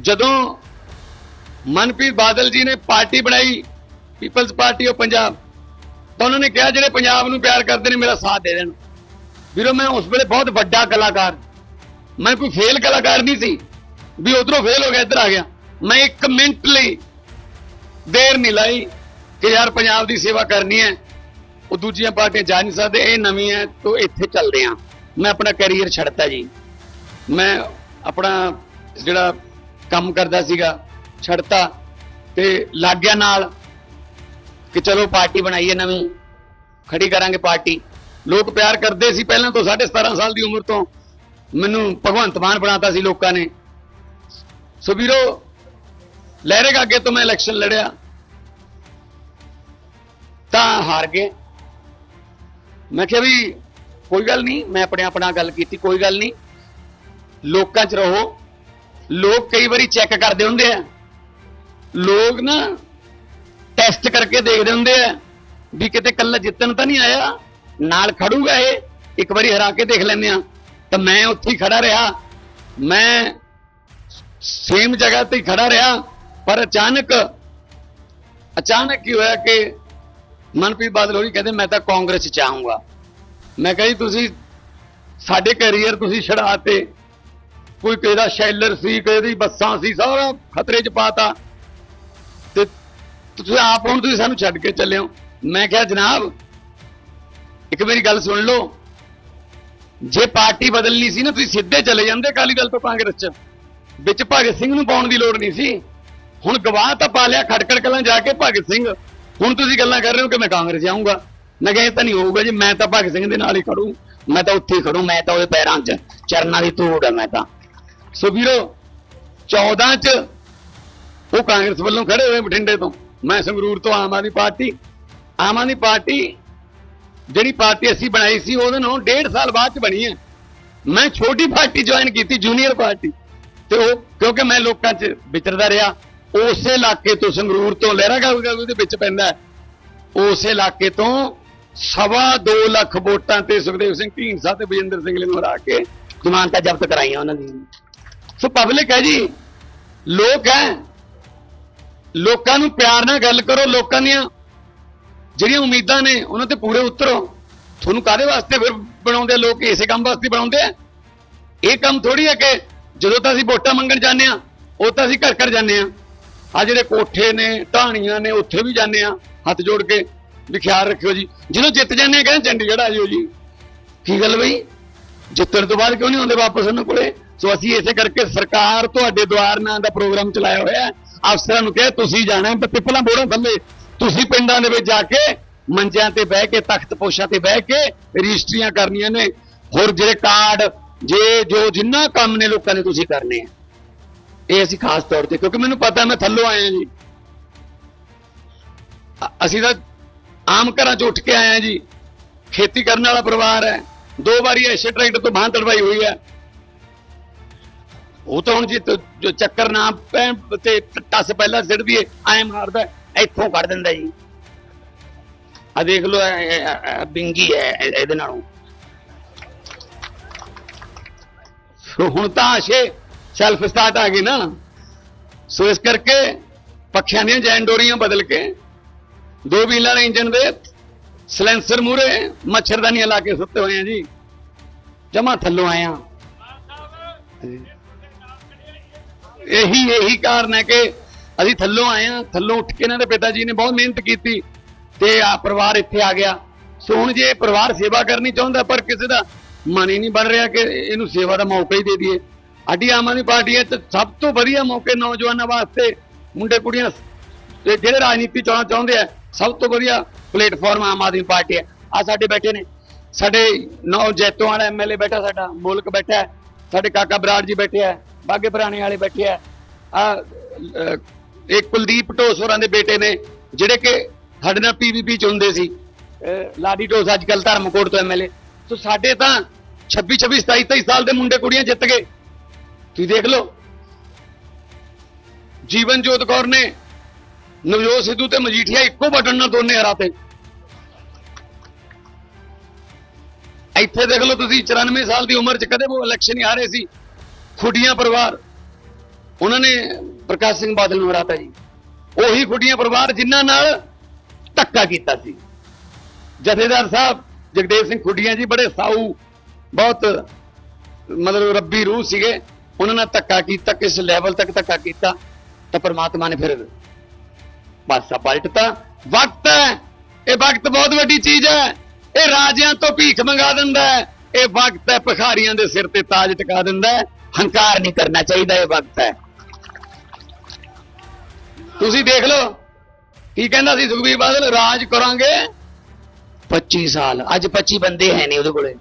ਜਦੋਂ ਮਨਪ੍ਰੀਤ ਬਾਦਲ ਜੀ ਨੇ ਪਾਰਟੀ ਬਣਾਈ, ਪੀਪਲਜ਼ ਪਾਰਟੀ ਆਫ ਪੰਜਾਬ, ਤਾਂ ਉਹਨਾਂ ਨੇ ਕਿਹਾ, ਜਿਹੜੇ ਪੰਜਾਬ ਨੂੰ ਪਿਆਰ ਕਰਦੇ ਨੇ, ਮੇਰਾ ਸਾਥ ਦੇ ਦੇਣ। ਵੀਰੋ, ਮੈਂ ਉਸ ਵੇਲੇ ਬਹੁਤ ਵੱਡਾ ਕਲਾਕਾਰ, ਮੈਂ ਕੋਈ ਫੇਲ ਕਲਾਕਾਰ ਨਹੀਂ ਸੀ, ਵੀ ਉਧਰੋਂ ਫੇਲ ਹੋ ਗਿਆ, ਇੱਧਰ ਆ ਗਿਆ। ਮੈਂ ਇੱਕ ਮਿੰਟ ਲਈ ਦੇਰ ਨਹੀਂ ਲਾਈ ਕਿ ਯਾਰ ਪੰਜਾਬ ਦੀ ਸੇਵਾ ਕਰਨੀ ਹੈ, ਉਹ ਦੂਜੀਆਂ ਪਾਰਟੀਆਂ ਜਾ ਨਹੀਂ ਸਕਦੇ, ਇਹ ਨਵੀਂ ਹੈ, ਤੋਂ ਇੱਥੇ ਚੱਲਦੇ ਆ ਮੈਂ ਆਪਣਾ ਕੈਰੀਅਰ ਛੱਡਤਾ ਜੀ। ਮੈਂ ਆਪਣਾ ਜਿਹੜਾ ਕੰਮ ਕਰਦਾ ਸੀਗਾ, ਛੱਡਤਾ ਤੇ ਲੱਗ ਗਿਆ ਨਾਲ ਕਿ ਚਲੋ ਪਾਰਟੀ ਬਣਾਈਏ ਨਵੀਂ, ਖੜੀ ਕਰਾਂਗੇ ਪਾਰਟੀ। ਲੋਕ ਪਿਆਰ ਕਰਦੇ ਸੀ ਪਹਿਲਾਂ ਤੋਂ 17.5 ਸਾਲ ਦੀ ਉਮਰ ਤੋਂ। ਮੈਨੂੰ ਭਗਵੰਤ ਮਾਨ ਬਣਾਤਾ ਸੀ ਲੋਕਾਂ ਨੇ। ਸੋ ਵੀਰੋ ਲਹਿਰੇਗਾ ਅੱਗੇ ਤੋਂ ਮੈਂ ਇਲੈਕਸ਼ਨ ਲੜਿਆ। ਤਾਂ ਹਾਰ ਗਏ। ਮੈਂ ਕਿਹਾ ਵੀ ਕੋਈ ਗੱਲ ਨਹੀਂ, ਮੈਂ ਆਪਣੇ ਆਪਣਾ ਗੱਲ ਕੀਤੀ, ਕੋਈ ਗੱਲ ਨਹੀਂ। ਲੋਕਾਂ 'ਚ ਰਹੋ। ਲੋਕ ਕਈ ਵਾਰੀ ਚੈੱਕ ਕਰਦੇ ਹੁੰਦੇ ਆ। ਲੋਕ ਨਾ ਟੈਸਟ ਕਰਕੇ ਦੇਖਦੇ ਹੁੰਦੇ ਆ ਵੀ ਕਿਤੇ ਕੱਲਾ ਜਿੱਤਣ ਤਾਂ ਨਹੀਂ ਆਇਆ, ਨਾਲ ਖੜੂਗਾ ਇਹ, ਇੱਕ ਵਾਰੀ ਹਰਾ ਕੇ ਦੇਖ ਲੈਂਦੇ ਆ। ਤਾਂ ਮੈਂ ਉੱਥੇ ਹੀ ਖੜਾ ਰਿਹਾ। ਮੈਂ ਸੇਮ ਜਗ੍ਹਾ ਤੇ ਹੀ ਖੜਾ ਰਿਹਾ, ਪਰ ਅਚਾਨਕ ਅਚਾਨਕ ਕੀ ਹੋਇਆ ਕਿ ਮਨਪ੍ਰੀਤ ਬਾਦਲ ਹੋਰੀ ਕਹਿੰਦੇ, ਮੈਂ ਤਾਂ ਕਾਂਗਰਸ ਚ ਆਉਂਗਾ ਮੈਂ ਕਹਿੰਦੀ ਤੁਸੀਂ ਸਾਡੇ ਕੈਰੀਅਰ ਤੁਸੀਂ ਛੜਾਤੇ ਕੋਈ ਕਿਹਦਾ ਸ਼ੈਲਰ ਸੀ ਕਿਹਦੀ ਬੱਸਾਂ ਸੀ, ਸਾਰਾ ਖਤਰੇ ਚ ਪਾਤਾ। ਤੇ ਤੁਸੀਂ ਆਪ ਹੁਣ ਤੁਸੀਂ ਸਾਨੂੰ ਛੱਡ ਕੇ ਚੱਲੇ ਹੋ। ਮੈਂ ਕਿਹਾ, ਜਨਾਬ, ਇੱਕ ਮੇਰੀ ਗੱਲ ਸੁਣ ਲਓ। ਜੇ ਪਾਰਟੀ ਬਦਲਣੀ ਸੀ ਨਾ, ਤੁਸੀਂ ਸਿੱਧੇ ਚਲੇ ਜਾਂਦੇ ਅਕਾਲੀ ਦਲ ਤੋਂ ਕਾਂਗਰਸ ਚ। ਵਿੱਚ ਭਗਤ ਸਿੰਘ ਨੂੰ ਪਾਉਣ ਦੀ ਲੋੜ ਨਹੀਂ ਸੀ। ਹੁਣ ਗਵਾਹ ਤਾਂ ਪਾ ਲਿਆ ਖੜਕੜ ਕਲਾਂ ਜਾ ਕੇ ਭਗਤ ਸਿੰਘ। ਹੁਣ ਤੁਸੀਂ ਗੱਲਾਂ ਕਰ ਰਹੇ ਹੋ ਕਿ ਮੈਂ ਕਾਂਗਰਸ ਜਾਊਂਗਾ ਮੈਂ ਕਿਹਾ, ਇਹ ਤਾਂ ਨਹੀਂ ਹੋਊਗਾ ਜੀ, ਮੈਂ ਤਾਂ ਭਗਤ ਸਿੰਘ ਦੇ ਨਾਲ ਹੀ ਖੜੂ। ਮੈਂ ਤਾਂ ਉੱਥੇ ਹੀ ਖੜੂ, ਮੈਂ ਤਾਂ ਉਹਦੇ ਪੈਰਾਂ 'ਚ, ਚਰਨਾਂ ਦੀ ਧੂੜ ਹੈ ਮੈਂ ਤਾਂ। ਸੋ ਵੀਰੋ 14 'ਚ ਉਹ ਕਾਂਗਰਸ ਵੱਲੋਂ ਖੜੇ ਹੋਏ ਬਠਿੰਡੇ ਤੋਂ। ਮੈਂ ਸੰਗਰੂਰ ਤੋਂ ਆਮ ਆਦਮੀ ਪਾਰਟੀ। ਆਮ ਆਦਮੀ ਪਾਰਟੀ ਜਿਹੜੀ ਪਾਰਟੀ ਅਸੀਂ ਬਣਾਈ ਸੀ, ਉਹਦੇ ਨਾਲ ਡੇਢ ਸਾਲ ਬਾਅਦ ਚ ਬਣੀ ਹੈ। ਮੈਂ ਛੋਟੀ ਪਾਰਟੀ ਜੁਆਇਨ ਕੀਤੀ ਜੂਨੀਅਰ ਪਾਰਟੀ। ਤੇ ਉਹ, ਕਿਉਂਕਿ ਮੈਂ ਲੋਕਾਂ 'ਚ ਵਿਚਰਦਾ ਰਿਹਾ, ਉਸੇ ਇਲਾਕੇ ਤੋਂ ਸੰਗਰੂਰ ਤੋਂ ਲਹਿਰਾ ਗਾਉਗਾ ਦੇ ਵਿੱਚ ਪੈਂਦਾ ਹੈ। ਉਸੇ ਇਲਾਕੇ ਤੋਂ ਸਵਾ 2 ਲੱਖ ਵੋਟਾਂ ਤੇ ਸੁਖਦੇਵ ਸਿੰਘ ਢੀਂਡਸਾ ਤੇ ਬਜਿੰਦਰ ਸਿੰਘ ਨੂੰ ਹਰਾ ਕੇ ਜ਼ਮਾਨਤਾਂ ਜ਼ਬਤ ਕਰਾਈਆਂ ਉਹਨਾਂ ਦੀਆਂ। ਸੋ ਪਬਲਿਕ ਹੈ ਜੀ, ਲੋਕ ਹੈ। ਲੋਕਾਂ ਨੂੰ ਪਿਆਰ ਨਾਲ ਗੱਲ ਕਰੋ, ਲੋਕਾਂ ਦੀਆਂ ਜਿਹੜੀਆਂ ਉਮੀਦਾਂ ਨੇ, ਉਹਨਾਂ ਤੇ ਪੂਰੇ ਉਤਰੋ। ਤੁਹਾਨੂੰ ਕਾਦੇ ਵਾਸਤੇ ਫਿਰ ਬਣਾਉਂਦੇ ਆ ਲੋਕ? ਇਸੇ ਕੰਮ ਵਾਸਤੇ ਬਣਾਉਂਦੇ ਆ? ਇਹ ਕੰਮ ਥੋੜੀ ਹੈ ਕਿ ਜਦੋਂ ਤਾਂ ਅਸੀਂ ਵੋਟਾਂ ਮੰਗਣ ਜਾਂਦੇ ਆ ਉਹ ਤਾਂ ਅਸੀਂ ਘਰ ਘਰ ਜਾਂਦੇ ਆ ਆ ਜਿਹੜੇ ਕੋਠੇ ਨੇ, ਢਾਣੀਆਂ ਨੇ, ਉੱਥੇ ਵੀ ਜਾਂਦੇ ਆ ਹੱਥ ਜੋੜ ਕੇ ਵੀ ਖਿਆਲ ਰੱਖਿਓ ਜੀ। ਜਦੋਂ ਜਿੱਤ ਜਾਂਦੇ ਆ ਕਹਿੰਦੇ ਚੰਡੀਗੜ੍ਹ ਆ ਜਿਓ ਜੀ। ਕੀ ਗੱਲ ਬਈ? ਜਿੱਤਣ ਤੋਂ ਬਾਅਦ ਕਿਉਂ ਨਹੀਂ ਆਉਂਦੇ ਵਾਪਸ ਉਹਨਾਂ ਕੋਲੇ? ਸੋ ਅਸੀਂ ਇਸੇ ਕਰਕੇ ਸਰਕਾਰ ਤੁਹਾਡੇ ਦੁਆਰ ਨਾਂ ਦਾ ਪ੍ਰੋਗਰਾਮ ਚਲਾਇਆ ਹੋਇਆ ਹੈ। ਅਫਸਰਾਂ ਨੂੰ ਕਿਹਾ, ਤੁਸੀਂ ਜਾਣਾ ਹੈ ਪਿੱਪਲਾਂ ਬੋੜਾਂ ਥੱਲੇ। ਤੁਸੀਂ ਪਿੰਡਾਂ ਦੇ ਵਿੱਚ ਜਾ ਕੇ ਮੰਜਿਆਂ ਤੇ ਬਹਿ ਕੇ, ਤਖਤ ਪੋਸ਼ਾਂ ਤੇ ਬਹਿ ਕੇ ਰਜਿਸਟਰੀਆਂ ਕਰਨੀਆਂ ਨੇ। ਹੋਰ ਜਿਹੜੇ ਕਾਰਡ, ਜੇ, ਜੋ ਜਿੰਨਾ ਕੰਮ ਨੇ ਲੋਕਾਂ ਨੇ ਤੁਸੀਂ ਕਰਨੇ ਆ। ਇਹ ਅਸੀਂ ਖਾਸ ਤੌਰ ਤੇ, ਕਿਉਂਕਿ ਮੈਨੂੰ ਪਤਾ, ਮੈਂ ਥੱਲੋਂ ਆਇਆ ਜੀ। ਅਸੀਂ ਤਾਂ ਆਮ ਘਰਾਂ ਚ ਉੱਠ ਕੇ ਆਏ ਆ ਜੀ। ਖੇਤੀ ਕਰਨ ਵਾਲਾ ਪਰਿਵਾਰ ਹੈ। ਦੋ ਵਾਰੀ ਐਸੇ ਟਰੈਕਟਰ ਤੋਂ ਬਾਂਹ ਤੜਵਾਈ ਹੋਈ ਹੈ। ਉਹ ਤਾਂ ਹੁਣ ਜੀ ਜੋ ਚੱਕਰ ਨਾ ਪੈ ਤੇ ਟੱਸ ਪਹਿਲਾਂ ਸਿੱਟ ਦੀਏ ਐ ਮਾਰਦਾ ਇੱਥੋਂ ਕੱਢ ਦਿੰਦਾ ਜੀ। ਆ ਦੇਖ ਲਓ ਬਿੰਗੀ ਹੈ ਇਹ- ਇਹਦੇ ਨਾਲੋਂ। ਸੋ ਹੁਣ ਤਾਂ ਆਸ਼ੇ ਸੈਲਫ ਸਟਾਰਟ ਆ ਗਈ ਨਾ। ਸੋ ਇਸ ਕਰਕੇ ਪੱਖਿਆਂ ਦੀਆਂ ਜੈਨ ਡੋਰੀਆਂ ਬਦਲ ਕੇ ਦੋ ਵੀਲਾਂ ਵਾਲੇ ਇੰਜਨ ਦੇ ਸਲੈਂਸਰ ਮੂਰੇ ਮੱਛਰਦਾਨੀਆਂ ਲਾ ਕੇ ਸੁੱਤੇ ਹੋਏ ਆ ਜੀ। ਜਮਾ ਥੱਲੋਂ ਆਏ ਆ। ਇਹੀ ਇਹੀ ਕਾਰਨ ਹੈ ਕਿ ਅਸੀਂ ਥੱਲੋਂ ਆਏ ਆ ਥੱਲੋਂ ਉੱਠ ਕੇ ਇਹਨਾਂ ਦੇ ਪਿਤਾ ਜੀ ਨੇ ਬਹੁਤ ਮਿਹਨਤ ਕੀਤੀ ਤੇ ਆ ਪਰਿਵਾਰ ਇੱਥੇ ਆ ਗਿਆ। ਸੋ ਹੁਣ ਜੇ ਪਰਿਵਾਰ ਸੇਵਾ ਕਰਨੀ ਚਾਹੁੰਦਾ ਪਰ ਕਿਸੇ ਦਾ ਮਨ ਹੀ ਨਹੀਂ ਬਣ ਰਿਹਾ ਕਿ ਇਹਨੂੰ ਸੇਵਾ ਦਾ ਮੌਕਾ ਹੀ ਦੇ ਦਈਏ। ਸਾਡੀ ਆਮ ਆਦਮੀ ਪਾਰਟੀ ਹੈ ਤੇ ਸਭ ਤੋਂ ਵਧੀਆ ਮੌਕੇ ਨੌਜਵਾਨਾਂ ਵਾਸਤੇ ਮੁੰਡੇ ਕੁੜੀਆਂ ਤੇ ਜਿਹੜੇ ਰਾਜਨੀਤੀ ਚਾਹਣਾ ਚਾਹੁੰਦੇ ਆ, ਸਭ ਤੋਂ ਵਧੀਆ ਪਲੇਟਫਾਰਮ ਆਮ ਆਦਮੀ ਪਾਰਟੀ ਹੈ। ਆ ਸਾਡੇ ਬੈਠੇ ਨੇ। ਸਾਡੇ ਨੌ ਜੈਤੋਂ ਵਾਲਾ ਐਮਐਲਏ ਬੈਠਾ, ਸਾਡਾ ਮੁਲਕ ਬੈਠਾ ਸਾਡੇ ਕਾਕਾ ਬਰਾੜ ਜੀ ਬੈਠੇ ਆ। ਬਾਗੇ ਪੁਰਾਣੇ ਵਾਲੇ ਬੈਠੇ ਆ। ਆ ਇੱਕ ਕੁਲਦੀਪ ਢੋਸ ਹੋਰਾਂ ਦੇ ਬੇਟੇ ਨੇ, ਜਿਹੜੇ ਕਿ ਸਾਡੇ ਨਾਲ ਪੀਵੀਪੀ ਚ ਹੁੰਦੇ ਸੀ। ਅਹ ਲਾਡੀ ਢੋਸ ਅੱਜ ਕੱਲ ਧਰਮਕੋਟ ਤੋਂ ਐਮਐਲਏ ਸੋ ਸਾਡੇ ਤਾਂ 26 26 27 27 ਸਾਲ ਦੇ ਮੁੰਡੇ ਕੁੜੀਆਂ ਜਿੱਤ ਗਏ। ਤੁਸੀਂ ਦੇਖ ਲਓ। ਜੀਵਨ ਜੋਤ ਕੌਰ ਨੇ ਨਵਜੋਤ ਸਿੱਧੂ ਤੇ ਮਜੀਠੀਆ ਇੱਕੋ ਬਟਨ ਨਾਲ ਦੋਨੇ ਹਰਾਤੇ ਇੱਥੇ ਦੇਖ ਲਓ ਤੁਸੀਂ 94 ਸਾਲ ਦੀ ਉਮਰ 'ਚ ਕਦੇ ਉਹ ਇਲੈਕਸ਼ਨ ਹੀ ਹਾਰੇ ਸੀ। ਖੁੱਡੀਆਂ ਪਰਿਵਾਰ। ਉਹਨਾਂ ਨੇ ਪ੍ਰਕਾਸ਼ ਸਿੰਘ ਬਾਦਲ ਨੂੰ ਹਰਾਤਾ ਜੀ। ਉਹੀ ਖੁੱਡੀਆਂ ਪਰਿਵਾਰ ਜਿਨ੍ਹਾਂ ਨਾਲ ਧੱਕਾ ਕੀਤਾ ਸੀ। ਜਥੇਦਾਰ ਸਾਹਿਬ, ਜਗਦੇਵ ਸਿੰਘ ਖੁੱਡੀਆਂ ਜੀ ਬੜੇ ਸਾਊ, ਬਹੁਤ ਮਤਲਬ ਰੱਬੀ ਰੂਹ ਸੀਗੇ। ਉਹਨਾਂ ਨਾਲ ਧੱਕਾ ਕੀਤਾ, ਕਿਸ ਲੈਵਲ ਤੱਕ ਧੱਕਾ ਕੀਤਾ, ਤਾਂ ਪ੍ਰਮਾਤਮਾ ਨੇ ਫਿਰ ਪਾਸਾ ਪਲਟਤਾ ਵਕਤ ਹੈ। ਇਹ ਵਕਤ ਬਹੁਤ ਵੱਡੀ ਚੀਜ਼ ਹੈ। ਇਹ ਰਾਜਿਆਂ ਤੋਂ ਭੀਖ ਮੰਗਾ ਦਿੰਦਾ ਹੈ। ਇਹ ਵਕਤ ਹੈ, ਭਿਖਾਰੀਆਂ ਦੇ ਸਿਰ ਤੇ ਤਾਜ ਟਿਕਾ ਦਿੰਦਾ ਹੈ। ਹੰਕਾਰ ਨਹੀਂ ਕਰਨਾ ਚਾਹੀਦਾ ਇਹ ਵਕਤ ਹੈ। ਤੁਸੀਂ ਦੇਖ ਲਓ, ਕੀ ਕਹਿੰਦਾ ਸੀ ਸੁਖਬੀਰ ਬਾਦਲ? ਰਾਜ ਕਰਾਂਗੇ 25 ਸਾਲ। ਅੱਜ 25 ਬੰਦੇ ਹੈ ਨਹੀਂ ਉਹਦੇ ਕੋਲੇ।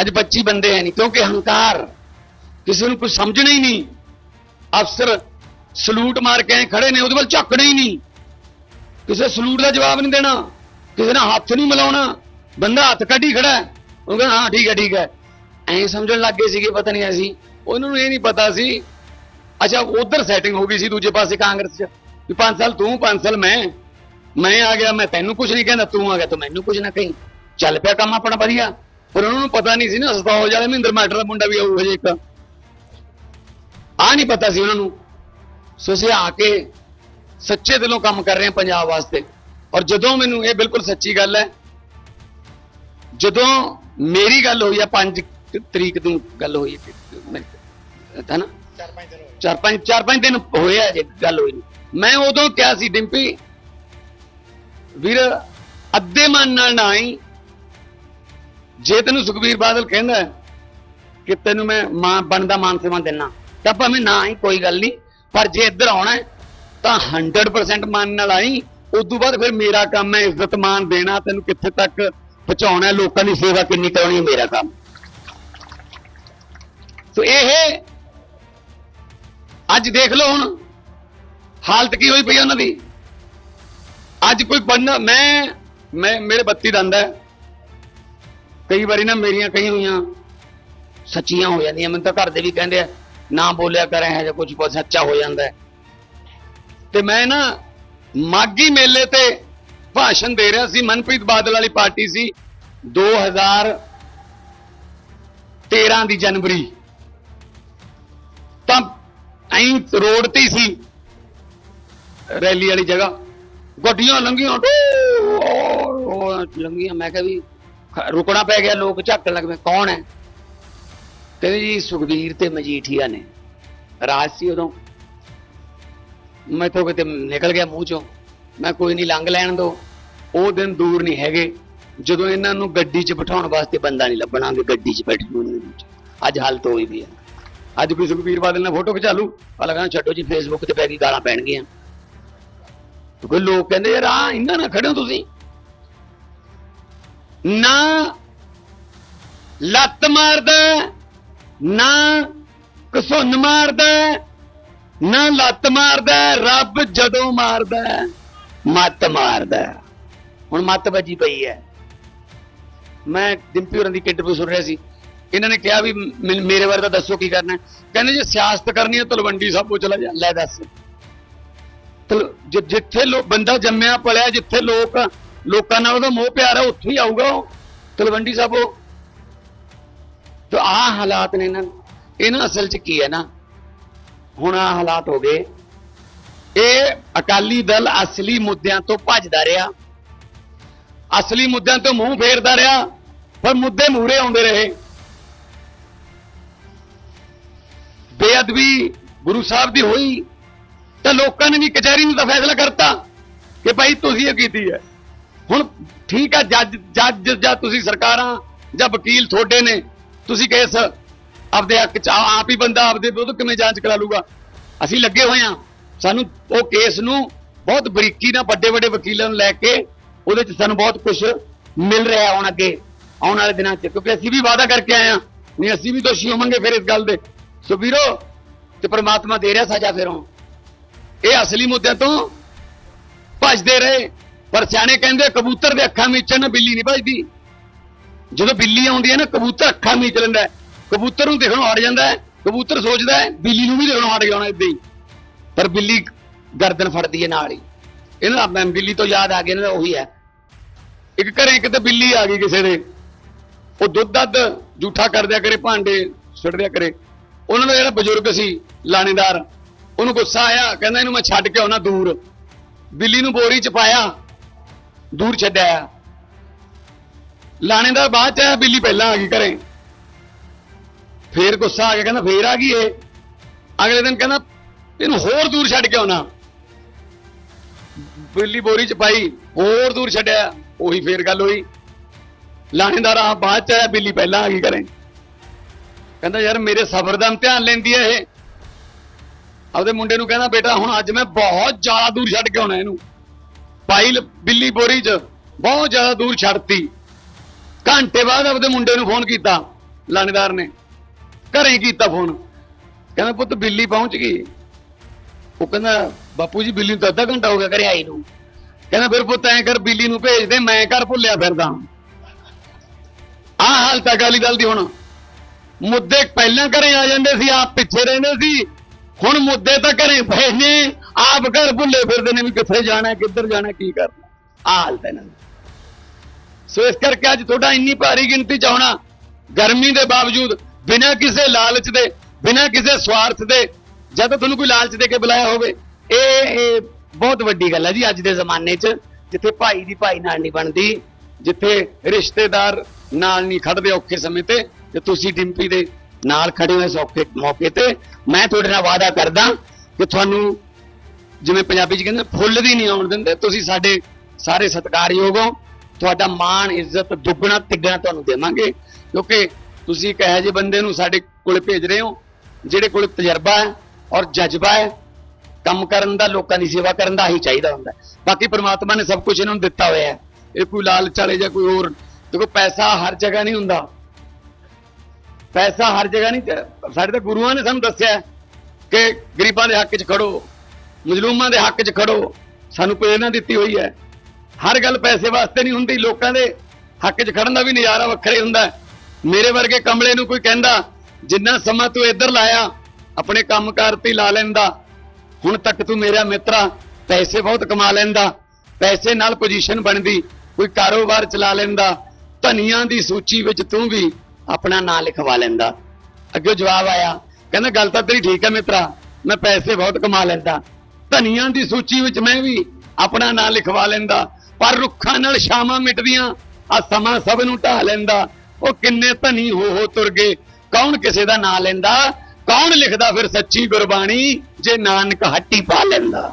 ਅੱਜ 25 ਬੰਦੇ ਹੈ ਨਹੀਂ, ਕਿਉਂਕਿ ਹੰਕਾਰ ਕਿਸੇ ਨੂੰ ਕੁਝ ਸਮਝਣਾ ਹੀ ਨਹੀਂ। ਅਫਸਰ ਸਲੂਟ ਮਾਰ ਕੇ ਖੜੇ ਨੇ, ਉਹਦੇ ਵੱਲ ਝੱਕਣਾ ਹੀ ਨਹੀਂ। ਕਿਸੇ ਸਲੂਟ ਦਾ ਜਵਾਬ ਨਹੀਂ ਦੇਣਾ, ਕਿਸੇ ਨਾਲ ਹੱਥ ਨਹੀਂ ਮਿਲਾਉਣਾ। ਬੰਦਾ ਹੱਥ ਕੱਢੀ ਖੜਾ ਉਹ ਕਹਿੰਦਾ, ਹਾਂ, ਠੀਕ ਹੈ ਠੀਕ ਹੈ। ਐਂ ਸਮਝਣ ਲੱਗ ਗਏ ਸੀਗੇ ਪਤਾ ਨਹੀਂ ਅਸੀਂ ਉਹਨਾਂ ਨੂੰ ਇਹ ਨਹੀਂ ਪਤਾ ਸੀ, ਅੱਛਾ, ਉਧਰ ਸੈਟਿੰਗ ਹੋ ਗਈ ਸੀ ਦੂਜੇ ਪਾਸੇ ਕਾਂਗਰਸ 'ਚ, ਵੀ 5 ਸਾਲ ਤੂੰ 5 ਸਾਲ ਮੈਂ। ਮੈਂ ਆ ਗਿਆ, ਮੈਂ ਤੈਨੂੰ ਕੁਝ ਨਹੀਂ ਕਹਿੰਦਾ, ਤੂੰ ਆ ਗਿਆ ਤਾਂ ਮੈਨੂੰ ਕੁਝ ਨਾ ਕਹੀਂ। ਚੱਲ ਪਿਆ ਕੰਮ ਆਪਣਾ ਵਧੀਆ। ਪਰ ਉਹਨਾਂ ਨੂੰ ਪਤਾ ਨਹੀਂ ਸੀ ਨਾ, ਸਤੌਜ ਵਾਲੇ ਮਹਿੰਦਰ ਮਾਟਰ ਦਾ ਮੁੰਡਾ ਵੀ ਆਊ ਹਜੇ ਇੱਕ। ਆ ਨਹੀਂ ਪਤਾ ਸੀ ਉਹਨਾਂ ਨੂੰ। ਸੋ ਅਸੀਂ ਆ ਕੇ ਸੱਚੇ ਦਿਲੋਂ ਕੰਮ ਕਰ ਰਹੇ ਹਾਂ ਪੰਜਾਬ ਵਾਸਤੇ। ਔਰ ਜਦੋਂ ਮੈਨੂੰ ਇਹ ਬਿਲਕੁਲ ਸੱਚੀ ਗੱਲ ਹੈ, ਜਦੋਂ ਮੇਰੀ ਗੱਲ ਹੋਈ ਆ 5 ਤਰੀਕ ਨੂੰ ਗੱਲ ਹੋਈ ਹੈ ਨਾ? ਚਾਰ ਪੰਜ ਚਾਰ ਪੰਜ ਦਿਨ ਹੋਏ ਆ ਜੇ ਗੱਲ ਹੋਈ। ਮੈਂ ਉਦੋਂ ਕਿਹਾ ਸੀ ਡਿੰਪੀ ਵੀਰ ਅੱਧੇ ਮਨ ਨਾਲ ਨਾ ਆਈ। ਜੇ ਤੈਨੂੰ ਸੁਖਬੀਰ ਬਾਦਲ ਕਹਿੰਦਾ ਕਿ ਤੈਨੂੰ ਮੈਂ ਮਾਂ ਬਣਦਾ ਮਾਨ ਸਨਮਾਨ ਦੇਣਾ ਤਾਂ ਭਾਵੇਂ ਨਾ ਆਈ ਕੋਈ ਗੱਲ ਨਹੀਂ। ਪਰ ਜੇ ਇੱਧਰ ਆਉਣਾ ਤਾਂ 100% ਮਨ ਨਾਲ ਆਈ। ਉਸ ਤੋਂ ਬਾਅਦ ਫਿਰ ਮੇਰਾ ਕੰਮ ਹੈ ਇੱਜ਼ਤ ਮਾਨ ਦੇਣਾ ਤੈਨੂੰ ਕਿੱਥੇ ਤੱਕ ਪਹੁੰਚਾਉਣਾ ਲੋਕਾਂ ਦੀ ਸੇਵਾ ਕਿੰਨੀ ਕਰਾਉਣੀ ਹੈ ਮੇਰਾ ਕੰਮ। ਸੋ ਇਹ ਅੱਜ ਦੇਖ ਲਓ ਹੁਣ, ਹਾਲਤ ਕੀ ਹੋਈ ਪਈ ਉਹਨਾਂ ਦੀ। ਅੱਜ ਕੋਈ ਬੰਦਾ, ਮੈਂ ਮੈਂ, ਮੇਰੇ ਬੱਤੀ ਦੰਦ ਹੈ। ਕਈ ਵਾਰੀ ਨਾ ਮੇਰੀਆਂ ਕਈ ਹੋਈਆਂ ਸੱਚੀਆਂ ਹੋ ਜਾਂਦੀਆਂ, ਮੈਨੂੰ ਤਾਂ ਘਰ ਦੇ ਵੀ ਕਹਿੰਦੇ ਆ, ਨਾ ਬੋਲਿਆ ਕਰ, ਇਹ ਜਾਂ ਕੁਝ ਬਹੁਤ ਸੱਚਾ ਹੋ ਜਾਂਦਾ ਤੇ ਮੈਂ ਨਾ ਮਾਗੀ ਮੇਲੇ ਤੇ ਭਾਸ਼ਣ ਦੇ ਰਿਹਾ ਸੀ, ਮਨਪ੍ਰੀਤ ਬਾਦਲ ਵਾਲੀ ਪਾਰਟੀ ਸੀ 2013 ਦੀ ਜਨਵਰੀ। ਐਂ ਰੋਡ ਤੇ ਸੀ। ਰੈਲੀ ਵਾਲੀ ਜਗ੍ਹਾ। ਗੱਡੀਆਂ ਲੰਘੀਆਂ ਲੰਘੀਆਂ। ਮੈਂ ਕਿਹਾ ਵੀ ਰੁਕਣਾ ਪੈ ਗਿਆ, ਲੋਕ ਝੱਕਣ ਲੱਗ ਪਏ। ਕੌਣ ਹੈ? ਕਹਿੰਦੇ ਜੀ ਸੁਖਬੀਰ ਤੇ ਮਜੀਠੀਆ ਨੇ। ਰਾਜ ਸੀ ਉਦੋਂ। ਮੈਥੋਂ ਕਿਤੇ ਨਿਕਲ ਗਿਆ ਮੂੰਹ ਚੋਂ। ਮੈਂ ਕੋਈ ਨਹੀਂ ਲੰਘ ਲੈਣ ਦੋ। ਉਹ ਦਿਨ ਦੂਰ ਨਹੀਂ ਹੈਗੇ। ਜਦੋਂ ਇਹਨਾਂ ਨੂੰ ਗੱਡੀ 'ਚ ਬਿਠਾਉਣ ਵਾਸਤੇ ਬੰਦਾ ਨਹੀਂ ਲੱਭਣਾ ਗੱਡੀ 'ਚ ਬੈਠੇ ਨੂੰ ਅੱਜ ਹਾਲਤ ਹੋਈ ਵੀ ਹੈ। ਅੱਜ ਕੋਈ ਸੁਖਬੀਰ ਬਾਦਲ ਨਾਲ ਫੋਟੋ ਖਿਚਾ ਲੂ ਆ ਕਹਿੰਦਾ ਛੱਡੋ ਜੀ ਫੇਸਬੁੱਕ ਤੇ ਪੈ ਗਈ ਗਾਲਾਂ ਪੈਣਗੀਆਂ। ਕੋਈ ਲੋਕ ਕਹਿੰਦੇ, ਯਾਰ ਆ ਇੰਨਾ ਨਾ ਖੜੇ ਤੁਸੀਂ। ਨਾ ਲੱਤ ਮਾਰਦਾ, ਨਾ ਕਸੁੰਨ ਮਾਰਦਾ, ਨਾ ਲੱਤ ਮਾਰਦਾ, ਰੱਬ ਜਦੋਂ ਮਾਰਦਾ, ਮੱਤ ਮਾਰਦਾ। ਹੁਣ ਮੱਤ ਵੱਜੀ ਪਈ ਹੈ। ਮੈਂ ਡਿੰਪੀ ਹੋਰਾਂ ਦੀ ਇੰਟਰਵਿਊ ਸੁਣ ਰਿਹਾ ਸੀ। ਇਹਨਾਂ ਨੇ ਕਿਹਾ ਵੀ ਮ- ਮੇਰੇ ਬਾਰੇ ਤਾਂ ਦੱਸੋ ਕੀ ਕਰਨਾ ਕਹਿੰਦੇ ਜੇ ਸਿਆਸਤ ਕਰਨੀ ਹੈ ਤਲਵੰਡੀ ਸਾਬੋ ਚਲਾ ਜਾ, ਲੈ ਦੱਸ। ਜਿੱਥੇ ਬੰਦਾ ਜੰਮਿਆ ਪਲਿਆ, ਜਿੱਥੇ ਲੋਕ, ਲੋਕਾਂ ਨਾਲ ਉਹਦਾ ਮੋਹ ਪਿਆਰ ਹੈ, ਉੱਥੇ ਹੀ ਆਊਗਾ ਉਹ। ਤਲਵੰਡੀ ਸਾਬੋ ਤਾਂ ਆਹ ਹਾਲਾਤ ਨੇ ਇਹਨਾਂ ਇਹਨਾਂ ਅਸਲ 'ਚ ਕੀ ਹੈ ਨਾ? ਹੁਣ ਆਹ ਹਾਲਾਤ ਹੋ ਗਏ। ਇਹ ਅਕਾਲੀ ਦਲ ਅਸਲੀ ਮੁੱਦਿਆਂ ਤੋਂ ਭੱਜਦਾ ਰਿਹਾ। ਅਸਲੀ ਮੁੱਦਿਆਂ ਤੋਂ ਮੂੰਹ ਫੇਰਦਾ ਰਿਹਾ, ਪਰ ਮੁੱਦੇ ਮੂਰੇ ਆਉਂਦੇ ਰਹੇ। ਬੇਅਦਬੀ ਗੁਰੂ ਸਾਹਿਬ ਦੀ ਹੋਈ ਤਾਂ ਲੋਕਾਂ ਨੇ ਵੀ ਕਚਹਿਰੀ ਨੂੰ ਤਾਂ ਫੈਸਲਾ ਕਰਤਾ ਕਿ ਭਾਈ ਤੁਸੀਂ ਇਹ ਕੀਤੀ ਹੈ। ਹੁਣ ਠੀਕ ਆ ਜੱਜ ਜੱਜ ਜਾਂ ਤੁਸੀਂ ਸਰਕਾਰਾਂ ਜਾਂ ਵਕੀਲ ਤੁਹਾਡੇ ਨੇ, ਤੁਸੀਂ ਕੇਸ ਆਪਦੇ ਹੱਕ ਚ ਆਪ ਹੀ ਬੰਦਾ ਆਪਦੇ ਵਿਰੁੱਧ ਕਿਵੇਂ ਜਾਂਚ ਕਰਾ ਲੂਗਾ? ਅਸੀਂ ਲੱਗੇ ਹੋਏ ਆ ਸਾਨੂੰ ਉਹ ਕੇਸ ਨੂੰ ਬਹੁਤ ਬਰੀਕੀ ਨਾਲ ਵੱਡੇ ਵੱਡੇ ਵਕੀਲਾਂ ਨੂੰ ਲੈ ਕੇ ਉਹਦੇ ਚ ਸਾਨੂੰ ਬਹੁਤ ਕੁਝ ਮਿਲ ਰਿਹਾ ਹੁਣ ਅੱਗੇ, ਆਉਣ ਵਾਲੇ ਦਿਨਾਂ ਚ। ਕਿਉਂਕਿ ਅਸੀਂ ਵੀ ਵਾਅਦਾ ਕਰਕੇ ਆਏ ਆ ਨਹੀਂ, ਅਸੀਂ ਵੀ ਦੋਸ਼ੀ ਹੋਵਾਂਗੇ ਫਿਰ ਇਸ ਗੱਲ ਦੇ। ਸੋ ਵੀਰੋ, ਤੇ ਪ੍ਰਮਾਤਮਾ ਦੇ ਰਿਹਾ ਸਜ਼ਾ ਫਿਰ। ਇਹ ਅਸਲੀ ਮੁੱਦਿਆਂ ਤੋਂ ਭੱਜਦੇ ਰਹੇ, ਪਰ ਸਿਆਣੇ ਕਹਿੰਦੇ ਕਬੂਤਰ ਦੇ ਅੱਖਾਂ ਵਿੱਚ ਨਾ ਬਿੱਲੀ ਨਹੀਂ ਭੱਜਦੀ। ਜਦੋਂ ਬਿੱਲੀ ਆਉਂਦੀ ਹੈ ਨਾ, ਕਬੂਤਰ ਅੱਖਾਂ ਮੀਚ ਲੈਂਦਾ ਕਬੂਤਰ ਨੂੰ ਦੇਖਣੋਂ ਹਟ ਜਾਂਦਾ ਕਬੂਤਰ ਸੋਚਦਾ ਬਿੱਲੀ ਨੂੰ ਵੀ ਦੇਖਣੋਂ ਹਟ ਜਾਣਾ ਇਦਾਂ ਹੀ। ਪਰ ਬਿੱਲੀ ਗਰਦਨ ਫੜਦੀ ਹੈ ਨਾਲ ਹੀ। ਇਹਨਾਂ ਦਾ ਮੈਂ ਬਿੱਲੀ ਤੋਂ ਯਾਦ ਆ ਗਿਆ, ਇਹਨਾਂ ਦਾ ਉਹੀ ਹੈ। ਇੱਕ ਘਰੇ ਇੱਕ ਕਿਤੇ ਬਿੱਲੀ ਆ ਗਈ ਕਿਸੇ ਦੇ। ਉਹ ਦੁੱਧ ਦੱਧ ਜੂਠਾ ਕਰਦਿਆ ਕਰੇ, ਭਾਂਡੇ ਸੁੱਟ ਕਰੇ। ਉਹਨਾਂ ਦਾ ਜਿਹੜਾ ਬਜ਼ੁਰਗ ਸੀ, ਲਾਣੇਦਾਰ, ਉਹਨੂੰ ਗੁੱਸਾ ਆਇਆ, ਕਹਿੰਦਾ ਇਹਨੂੰ ਮੈਂ ਛੱਡ ਕੇ ਆਉਣਾ ਦੂਰ। ਬਿੱਲੀ ਨੂੰ ਬੋਰੀ ਚ ਪਾਇਆ, ਦੂਰ ਛੱਡਿਆ। ਲਾਣੇਦਾਰ ਬਾਅਦ ਚ ਆਇਆ, ਬਿੱਲੀ ਪਹਿਲਾਂ ਆ ਗਈ ਘਰੇ। ਫੇਰ ਗੁੱਸਾ ਆ ਗਿਆ, ਕਹਿੰਦਾ ਫੇਰ ਆ ਗਈ ਇਹ। ਅਗਲੇ ਦਿਨ ਕਹਿੰਦਾ, ਇਹਨੂੰ ਹੋਰ ਦੂਰ ਛੱਡ ਕੇ ਆਉਣਾ। ਬਿੱਲੀ ਬੋਰੀ ਚ ਪਾਈ, ਹੋਰ ਦੂਰ ਛੱਡਿਆ, ਉਹੀ ਫੇਰ ਗੱਲ ਹੋਈ। ਲਾਣੇਦਾਰ ਆ ਬਾਅਦ ਚ ਆਇਆ, ਬਿੱਲੀ ਪਹਿਲਾਂ ਆ ਗਈ ਘਰੇ। ਕਹਿੰਦਾ, ਯਾਰ, ਮੇਰੇ ਸਬਰ ਦਾ ਇਮਤਿਹਾਨ ਲੈਂਦੀ ਹੈ ਇਹ। ਆਪਦੇ ਮੁੰਡੇ ਨੂੰ ਕਹਿੰਦਾ, ਬੇਟਾ, ਹੁਣ ਅੱਜ ਮੈਂ ਬਹੁਤ ਜ਼ਿਆਦਾ ਦੂਰ ਛੱਡ ਕੇ ਆਉਣਾ ਇਹਨੂੰ। ਪਾਈਲ ਬਿੱਲੀ ਬੋਰੀ 'ਚ ਬਹੁਤ ਜ਼ਿਆਦਾ ਦੂਰ ਛੱਡਤੀ। ਘੰਟੇ ਬਾਅਦ ਆਪਦੇ ਮੁੰਡੇ ਨੂੰ ਫੋਨ ਕੀਤਾ, ਲਾਣੇਦਾਰ ਨੇ। ਘਰੇ ਹੀ ਕੀਤਾ ਫੋਨ। ਕਹਿੰਦਾ, ਪੁੱਤ, ਬਿੱਲੀ ਪਹੁੰਚ ਗਈ। ਉਹ ਕਹਿੰਦਾ, ਬਾਪੂ ਜੀ, ਬਿੱਲੀ ਨੂੰ ਤਾਂ ਅੱਧਾ ਘੰਟਾ ਹੋ ਗਿਆ ਘਰੇ ਆਈ ਨੂੰ। ਕਹਿੰਦਾ, ਫਿਰ ਪੁੱਤ, ਐਂ ਕਰ, ਬਿੱਲੀ ਨੂੰ ਭੇਜ ਦੇ, ਮੈਂ ਘਰ ਭੁੱਲਿਆ ਫਿਰਦਾ। ਆਹ ਹਾਲਤ ਤਾਂ ਅਕਾਲੀ ਦਲ ਦੀ ਹੁਣ। ਮੁੱਦੇ ਪਹਿਲਾਂ ਘਰੇ ਆ ਜਾਂਦੇ ਸੀ, ਆਪ ਪਿੱਛੇ ਰਹਿੰਦੇ ਸੀ। ਹੁਣ ਮੁੱਦੇ ਤਾਂ ਘਰੇ ਪਏ ਨੇ, ਆਪ ਘਰ ਭੁੱਲੇ ਫਿਰਦੇ ਨੇ ਵੀ ਕਿੱਥੇ ਜਾਣਾ, ਕਿੱਧਰ ਜਾਣਾ, ਕੀ ਕਰਨਾ, ਆਹ ਹਾਲ ਤਾਂ ਇਹਨਾਂ ਸੋ ਇਸ ਕਰਕੇ ਅੱਜ ਤੁਹਾਡਾ ਇੰਨੀ ਭਾਰੀ ਗਿਣਤੀ ਚ ਆਉਣਾ, ਗਰਮੀ ਦੇ ਬਾਵਜੂਦ, ਬਿਨਾਂ ਕਿਸੇ ਲਾਲਚ ਦੇ, ਬਿਨਾਂ ਕਿਸੇ ਸਵਾਰਥ ਦੇ ਜਦ ਤੁਹਾਨੂੰ ਕੋਈ ਲਾਲਚ ਦੇ ਕੇ ਬੁਲਾਇਆ ਹੋਵੇ, ਇਹ ਇਹ ਬਹੁਤ ਵੱਡੀ ਗੱਲ ਹੈ ਜੀ ਅੱਜ ਦੇ ਜ਼ਮਾਨੇ 'ਚ, ਜਿੱਥੇ ਭਾਈ ਦੀ ਭਾਈ ਨਾਲ ਨਹੀਂ ਬਣਦੀ, ਜਿੱਥੇ ਰਿਸ਼ਤੇਦਾਰ ਨਾਲ ਨਹੀਂ ਖੜਦੇ ਔਖੇ ਸਮੇਂ ਤੇ ਕਿ ਤੁਸੀਂ ਡਿੰਪੀ ਦੇ ਨਾਲ ਖੜੇ ਹੋ ਇਸ ਸੌਖੇ ਮੌਕੇ ਤੇ ਮੈਂ ਤੁਹਾਡੇ ਨਾਲ ਵਾਅਦਾ ਕਰਦਾ ਕਿ ਤੁਹਾਨੂੰ ਜਿਵੇਂ ਪੰਜਾਬੀ ਚ ਕਹਿੰਦੇ ਫੁੱਲ ਦੀ ਨਹੀਂ ਆਉਣ ਦਿੰਦੇ, ਤੁਸੀਂ ਸਾਡੇ ਸਾਰੇ ਸਤਿਕਾਰਯੋਗ ਹੋ। ਤੁਹਾਡਾ ਮਾਣ, ਇੱਜ਼ਤ, ਦੁੱਗਣਾ, ਤਿੱਗਣਾ ਤੁਹਾਨੂੰ ਦੇਵਾਂਗੇ, ਕਿਉਂਕਿ ਤੁਸੀਂ ਇੱਕ ਇਹੋ ਜਿਹੇ ਬੰਦੇ ਨੂੰ ਸਾਡੇ ਕੋਲੇ ਭੇਜ ਰਹੇ ਹੋ, ਜਿਹੜੇ ਕੋਲ ਤਜਰਬਾ ਹੈ ਔਰ ਜਜ਼ਬਾ ਹੈ। ਕੰਮ ਕਰਨ ਦਾ, ਲੋਕਾਂ ਦੀ ਸੇਵਾ ਕਰਨ ਦਾ ਹੀ ਚਾਹੀਦਾ ਹੁੰਦਾ ਬਾਕੀ ਪ੍ਰਮਾਤਮਾ ਨੇ ਸਭ ਕੁਝ ਇਹਨਾਂ ਨੂੰ ਦਿੱਤਾ ਹੋਇਆ ਹੈ। ਇਹ ਕੋਈ ਲਾਲਚ ਵਾਲੇ ਜਾਂ ਕੋਈ ਹੋਰ, ਦੇਖੋ ਪੈਸਾ ਹਰ ਜਗ੍ਹਾ ਨਹੀਂ ਹੁੰਦਾ। ਪੈਸਾ ਹਰ ਜਗ੍ਹਾ ਨਹੀਂ ਸਾਡੇ ਤਾਂ ਗੁਰੂਆਂ ਨੇ ਸਾਨੂੰ ਦੱਸਿਆ ਕਿ ਗਰੀਬਾਂ ਦੇ ਹੱਕ 'ਚ ਖੜੋ, ਮਜ਼ਲੂਮਾਂ ਦੇ ਹੱਕ 'ਚ ਖੜੋ, ਸਾਨੂੰ ਪ੍ਰੇਰਣਾ ਦਿੱਤੀ ਹੋਈ ਹੈ। ਹਰ ਗੱਲ ਪੈਸੇ ਵਾਸਤੇ ਨਹੀਂ ਹੁੰਦੀ, ਲੋਕਾਂ ਦੇ ਹੱਕ 'ਚ ਖੜਨ ਦਾ ਵੀ ਨਜ਼ਾਰਾ ਵੱਖਰਾ ਹੀ। ਹੁੰਦਾ ਮੇਰੇ ਵਰਗੇ ਕਮਲੇ ਨੂੰ ਕੋਈ ਕਹਿੰਦਾ, ਜਿੰਨਾ ਸਮਾਂ ਤੂੰ ਇੱਧਰ ਲਾਇਆ, ਆਪਣੇ ਕੰਮਕਾਰ ਤੇ ਲਾ ਲੈਂਦਾ। ਹੁਣ ਤੱਕ ਤੂੰ ਮੇਰਾ ਮਿੱਤਰਾ ਪੈਸੇ ਬਹੁਤ ਕਮਾ ਲੈਂਦਾ। ਪੈਸੇ ਨਾਲ ਪੋਜੀਸ਼ਨ ਬਣਦੀ, ਕੋਈ ਕਾਰੋਬਾਰ ਚਲਾ ਲੈਂਦਾ। ਧਨੀਆਂ ਦੀ ਸੂਚੀ ਵਿੱਚ ਤੂੰ ਵੀ ਆਪਣਾ ਨਾਂ ਲਿਖਵਾ ਲੈਂਦਾ। ਅੱਗੇ ਜਵਾਬ ਆਇਆ, ਕਹਿੰਦਾ, ਗੱਲ ਤਾਂ ਤੇਰੀ ਠੀਕ ਹੈ ਮਿੱਤਰਾ, ਮੈਂ ਪੈਸੇ ਬਹੁਤ ਕਮਾ ਲੈਂਦਾ। ਧਨੀਆਂ ਦੀ ਸੂਚੀ ਵਿੱਚ ਮੈਂ ਵੀ ਆਪਣਾ ਨਾਂ ਲਿਖਵਾ ਲੈਂਦਾ, ਪਰ ਰੁੱਖਾਂ ਨਾਲ ਛਾਵਾਂ ਮਿਟਦੀਆਂ, ਆ ਸਮਾਂ ਸਭ ਨੂੰ ਢਾ ਲੈਂਦਾ। ਉਹ ਕਿੰਨੇ ਧਨੀ ਹੋ ਹੋ ਤੁਰ ਗਏ, ਕੌਣ ਕਿਸੇ ਦਾ ਨਾਂ ਲੈਂਦਾ? ਕੌਣ ਲਿਖਦਾ ਫਿਰ ਸੱਚੀ ਗੁਰਬਾਣੀ, ਜੇ ਨਾਨਕ ਹੱਟੀ ਪਾ ਲੈਂਦਾ?